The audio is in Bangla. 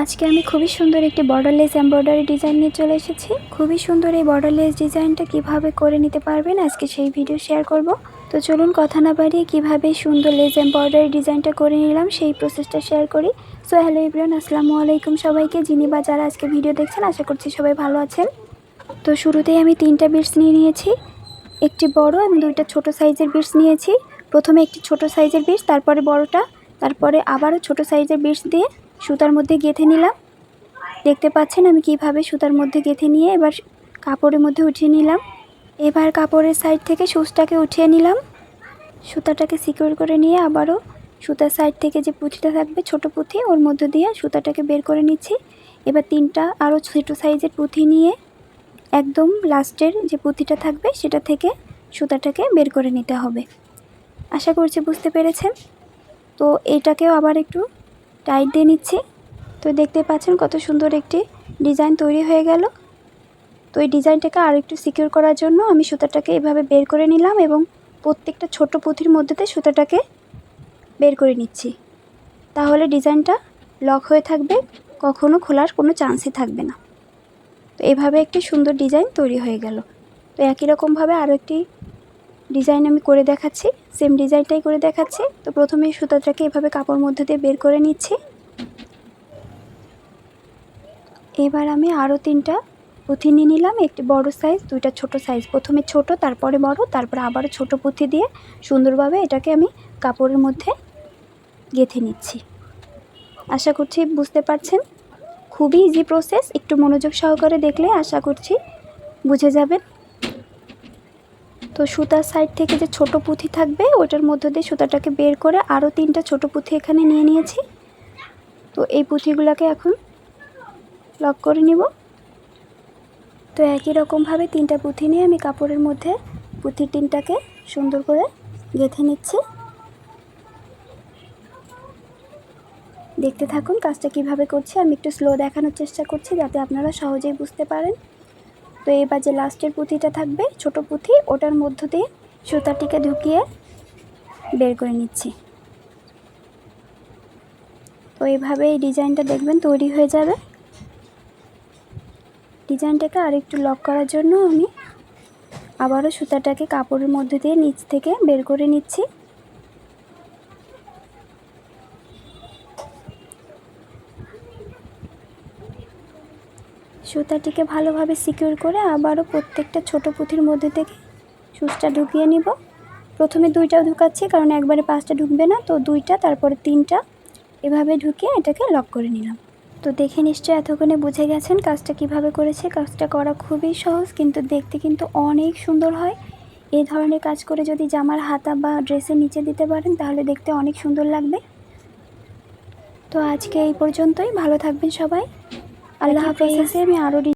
আজকে আমি খুবই সুন্দর একটি বর্ডারলেস এমব্রয়ডারি ডিজাইন নিয়ে চলে এসেছি। খুবই সুন্দর এই বর্ডারলেস ডিজাইনটা কীভাবে করে নিতে পারবেন আজকে সেই ভিডিও শেয়ার করব। তো চলুন কথা না বাড়িয়ে কীভাবে সুন্দর লেস এমব্রয়ডারি ডিজাইনটা করে নিলাম, সেই প্রসেসটা শেয়ার করি। সো হ্যালো ইব্রান আসসালামু আলাইকুম সবাইকে। যিনি বা যারা আজকে ভিডিও দেখছেন, আশা করছি সবাই ভালো আছেন। তো শুরুতেই আমি তিনটা বিটস নিয়ে নিয়েছি। একটি বড় এবং দুইটা ছোট সাইজের বিটস নিয়েছি। প্রথমে একটি ছোট সাইজের বিটস তারপরে বড়টা, তারপরে আবারও ছোট সাইজের বিটস দিয়ে সুতার মধ্যে গেঁথে নিলাম। দেখতে পাচ্ছেন আমি কীভাবে সুতার মধ্যে গেঁথে নিয়ে এবার কাপড়ের মধ্যে উঠিয়ে নিলাম। এবার কাপড়ের সাইড থেকে সুচটাকে উঠিয়ে নিলাম। সুতাটাকে সিকিউর করে নিয়ে আবারও সুতার সাইড থেকে যে পুঁথিটা থাকবে, ছোট পুঁথি, ওর মধ্য দিয়ে সুতাটাকে বের করে নিচ্ছি। এবার তিনটা আরও ছোটো সাইজের পুঁথি নিয়ে একদম লাস্টের যে পুঁথিটা থাকবে, সেটা থেকে সুতাটাকে বের করে নিতে হবে। আশা করছি বুঝতে পেরেছেন। তো এটাকেও আবার একটু টাইট দিয়ে নিচ্ছি। তো দেখতে পাচ্ছেন কত সুন্দর একটি ডিজাইন তৈরি হয়ে গেল। তো এই ডিজাইনটাকে আর একটু সিকিউর করার জন্য আমি সুতাটাকে এভাবে বের করে নিলাম এবং প্রত্যেকটা ছোট পুঁথির মধ্যেতে সুতাটাকে বের করে নিচ্ছি। তাহলে ডিজাইনটা লক হয়ে থাকবে, কখনো খোলার কোনো চান্সই থাকবে না। তো এভাবে একটি সুন্দর ডিজাইন তৈরি হয়ে গেল। তো একই রকমভাবে আরও একটি ডিজাইন আমি করে দেখাচ্ছি সেম ডিজাইনটাই করে দেখাচ্ছি। তো প্রথমে সুতাটাকে এভাবে কাপড় মধ্যে দিয়ে বের করে নিচ্ছি। এবার আমি আরও তিনটা পুঁথি নিয়ে নিলাম, একটি বড় সাইজ দুইটা ছোট সাইজ প্রথমে ছোট, তারপরে বড়, তারপরে আবারও ছোট পুঁথি দিয়ে সুন্দরভাবে এটাকে আমি কাপড়ের মধ্যে গেঁথে নিচ্ছি। আশা করছি বুঝতে পারছেন? খুবই ইজি প্রসেস একটু মনোযোগ সহকারে দেখলে আশা করছি বুঝে যাবেন। তো সুতার সাইড থেকে যে ছোট পুঁথি থাকবে, ওটার মধ্য দিয়ে সুতাটাকে বের করে আরও তিনটা ছোট পুঁথি এখানে নিয়ে নিয়েছি। তো এই পুঁথিগুলোকে এখন লক করে নিব। তো একই রকমভাবে তিনটা পুঁথি নিয়ে আমি কাপড়ের মধ্যে পুঁথির তিনটাকে সুন্দর করে গেঁথে নিচ্ছি। দেখতে থাকুন কাজটা কীভাবে করছি, আমি একটু স্লো দেখানোর চেষ্টা করছি যাতে আপনারা সহজেই বুঝতে পারেন। তো এবার যে লাস্টের পুঁথিটা থাকবে, ছোট পুঁথি, ওটার মধ্য দিয়ে সুতাটিকে ঢুকিয়ে বের করে নিচ্ছি। তো এইভাবে এই ডিজাইনটা দেখবেন তৈরি হয়ে যাবে। ডিজাইনটাকে আরেকটু লক করার জন্য আমি আবারও সুতাটাকে কাপড়ের মধ্যে দিয়ে নিচ থেকে বের করে নিচ্ছি। সুতাটিকে ভালোভাবে সিকিউর করে আবারও প্রত্যেকটা ছোট পুঁথির মধ্যে থেকে সুচটা ঢুকিয়ে নিব। প্রথমে দুইটা ঢুকাচ্ছি কারণ একবারে পাঁচটা ঢুকবে না, তো দুইটা, তারপরে তিনটা। এভাবে ঢুকিয়ে এটাকে লক করে নিলাম। তো দেখে নিশ্চয়ই এতক্ষণে বুঝে গেছেন কাজটা কীভাবে করেছে। কাজটা করা খুবই সহজ, কিন্তু দেখতে কিন্তু অনেক সুন্দর হয়। এই ধরনের কাজ করে যদি জামার হাতা বা ড্রেসের নিচে দিতে পারেন, তাহলে দেখতে অনেক সুন্দর লাগবে। তো আজকে এই পর্যন্তই। ভালো থাকবেন সবাই। আল্লাহ হাফেজ। আমি আরও